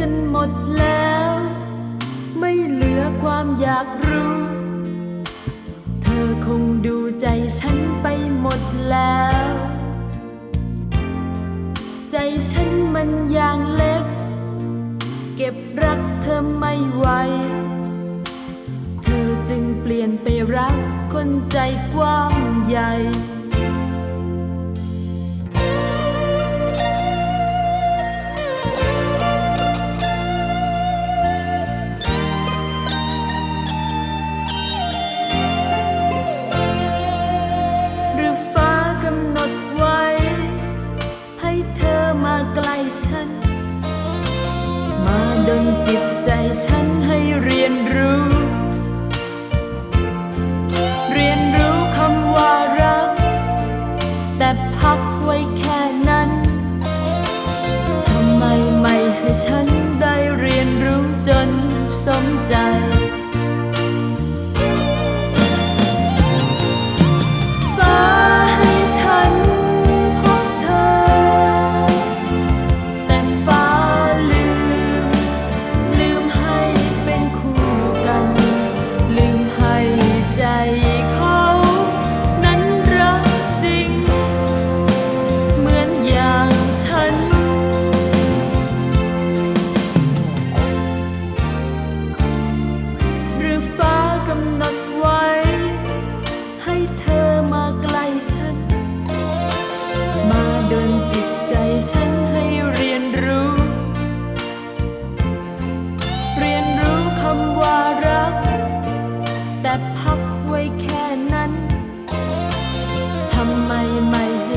กันหมดแล้ว ไม่เหลือความอยากรู้ เธอคงดูใจฉันไปหมดแล้ว ใจฉันมันอย่างเล็ก เก็บรักเธอไม่ไหว เธอจึงเปลี่ยนไปรักคนใจกว้างใหญ่ ไว้แค่นั้น ทำไมไม่ให้ฉัน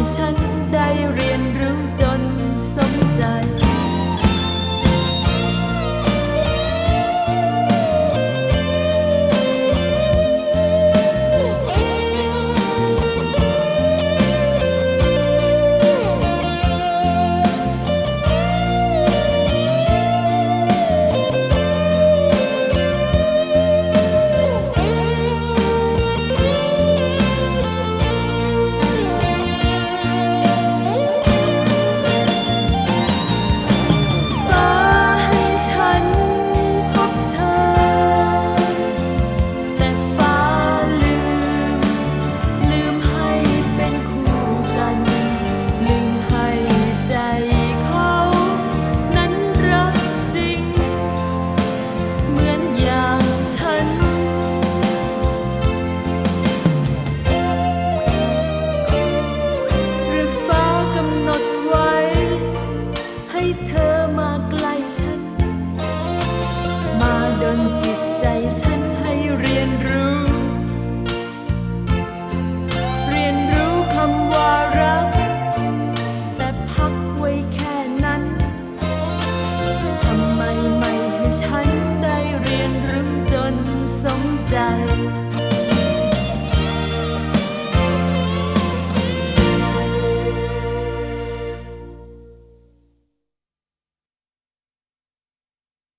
sen